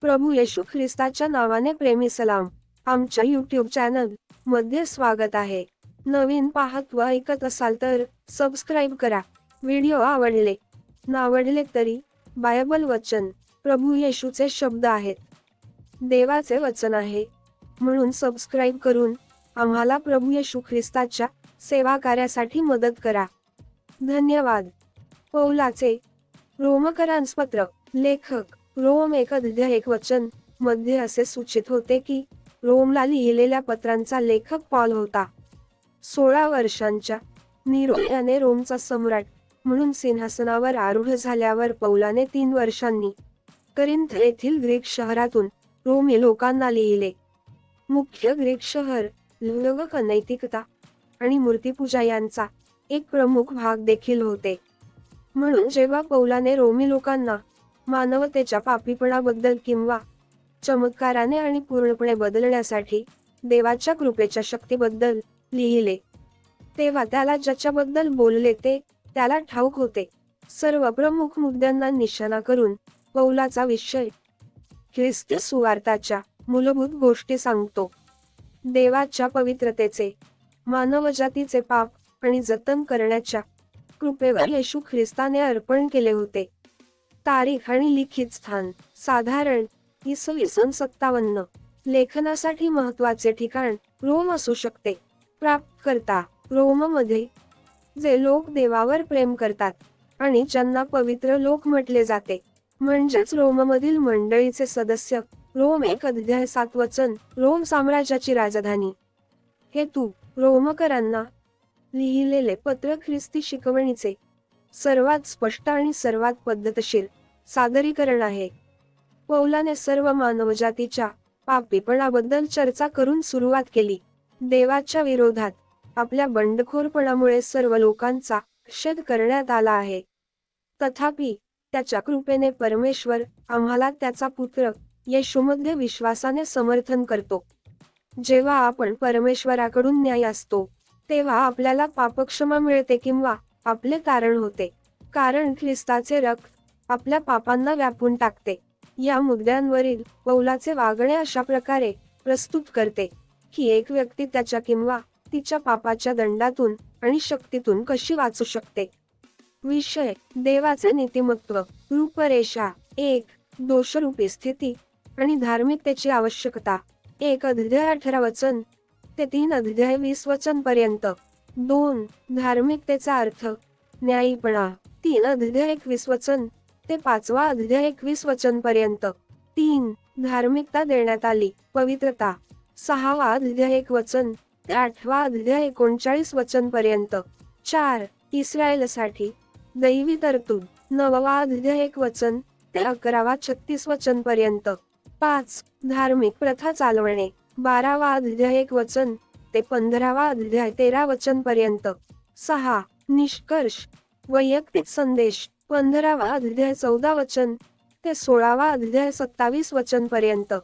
प्रभू येशू ख्रिस्ताच्या नावाने प्रेमी सलाम. आमच्या यूट्यूब चॅनलमध्ये स्वागत आहे. नवीन पाहत व ऐकत असाल तर सबस्क्राईब करा. व्हिडिओ आवडले नावडले तरी बायबल वचन प्रभू येशूचे शब्द आहेत. देवाचे वचन आहे. म्हणून सबस्क्राईब करून आम्हाला प्रभू येशू ख्रिस्ताच्या सेवा कार्यासाठी मदत करा. धन्यवाद. पौलाचे रोमकरांसपत्र लेखक रोम एक अध्याय एक वचनमध्ये असे सूचित होते की रोमला लिहिलेल्या पत्रांचा लेखक पॉल होता. सोळा वर्षांच्या निरो याने रोमचा सम्राट म्हणून सिंहासनावर आरूढ झाल्यावर पौलाने तीन वर्षांनी करिंथ येथील ग्रीक शहरातून रोमी लोकांना लिहिले. मुख्य ग्रीक शहर लुलगक नैतिकता आणि मूर्तीपूजा यांचा एक प्रमुख भाग देखील होते. म्हणून जेव्हा पौलाने रोमी लोकांना मानवतेच्या पापीपणाबद्दल किंवा चमत्काराने आणि पूर्णपणे बदलण्यासाठी देवाच्या कृपेच्या शक्तीबद्दल लिहिले. तेव्हा त्याला ज्याच्याबद्दल बोलले ते त्याला ठाऊक होते. सर्व प्रमुख मुद्द्यांना निशाणा करून पौलाचा विषय ख्रिस्त सुवार्ताच्या मूलभूत गोष्टी सांगतो. देवाच्या पवित्रतेचे मानवजातीचे पाप आणि जतन करण्याच्या कृपेवर येशू ख्रिस्ताने अर्पण केले होते. तारीख आणि लिखित स्थान. साधारण इसवी सन सत्तावन्न. लेखनासाठी महत्त्वाचे ठिकाण रोम असू शकते. प्राप्तकर्ता रोममध्ये जे लोक देवावर प्रेम करतात आणि ज्यांना पवित्र लोक म्हटले जाते म्हणजेच रोममधील मंडळीचे सदस्य रोम एक अध्याय सात वचन रोम साम्राज्याची राजधानी. हेतू रोमकरांना लिहिलेले पत्र ख्रिस्ती शिकवणीचे सर्वात स्पष्ट आणि सर्वात पद्धतशीर सादरीकरण आहे. पौलाने सर्व मानवजातीच्या पापीपणाबद्दल चर्चा करून सुरुवात केली. देवाच्या विरोधात आपल्या बंडखोरपणामुळे सर्व लोकांचा निषेध करण्यात आला आहे. तथापि त्याच्या कृपेने परमेश्वर आम्हाला त्याचा पुत्र येशूमध्ये विश्वासाने समर्थन करतो. जेव्हा आपण परमेश्वराकडून न्याय असतो तेव्हा आपल्याला पापक्षमा मिळते किंवा आपले कारण होते. कारण ख्रिस्ताचे रक्त आपल्या पापांना व्यापून टाकते. या मुद्द्यांवरील पौलाचे वागणे अशा प्रकारे प्रस्तुत करते की एक व्यक्ती त्याच्या किंवा तिच्या पापाच्या दंडातून आणि शक्तीतून कशी वाचू शकते. विषय देवाचे नीतिमत्व रूपरेषा एक दोषरूपी स्थिती आणि धार्मिकतेची आवश्यकता. एक अध्याय अठरा वचन ते तीन अध्याय वीस वचन पर्यंत दोन धार्मिकतेचा अर्थ. न्यायीपणा. तीन अध्याय एकवीस वचन. ते पाचवा अध्याय एकवीस वचन पर्यंत तीन धार्मिकता देण्यात आली. पवित्रता. सहावा अध्याय एक वचन. ते आठवा अध्याय एकोणचाळीस वचन पर्यंत चार इस्रायलसाठी. दैवी तरतूद. नववा अध्याय एक वचन. ते अकरावा छत्तीस वचन पर्यंत पाच धार्मिक प्रथा चालवणे. बारावा अध्याय एक वचन. ते पंधरावा अध्याय तेरा वचन पर्यंत सहा. निष्कर्ष. वैयक्तिक संदेश. पंधरावा अध्याय चौदा वचन. ते सोळावा अध्याय सत्तावीस वचन पर्यंत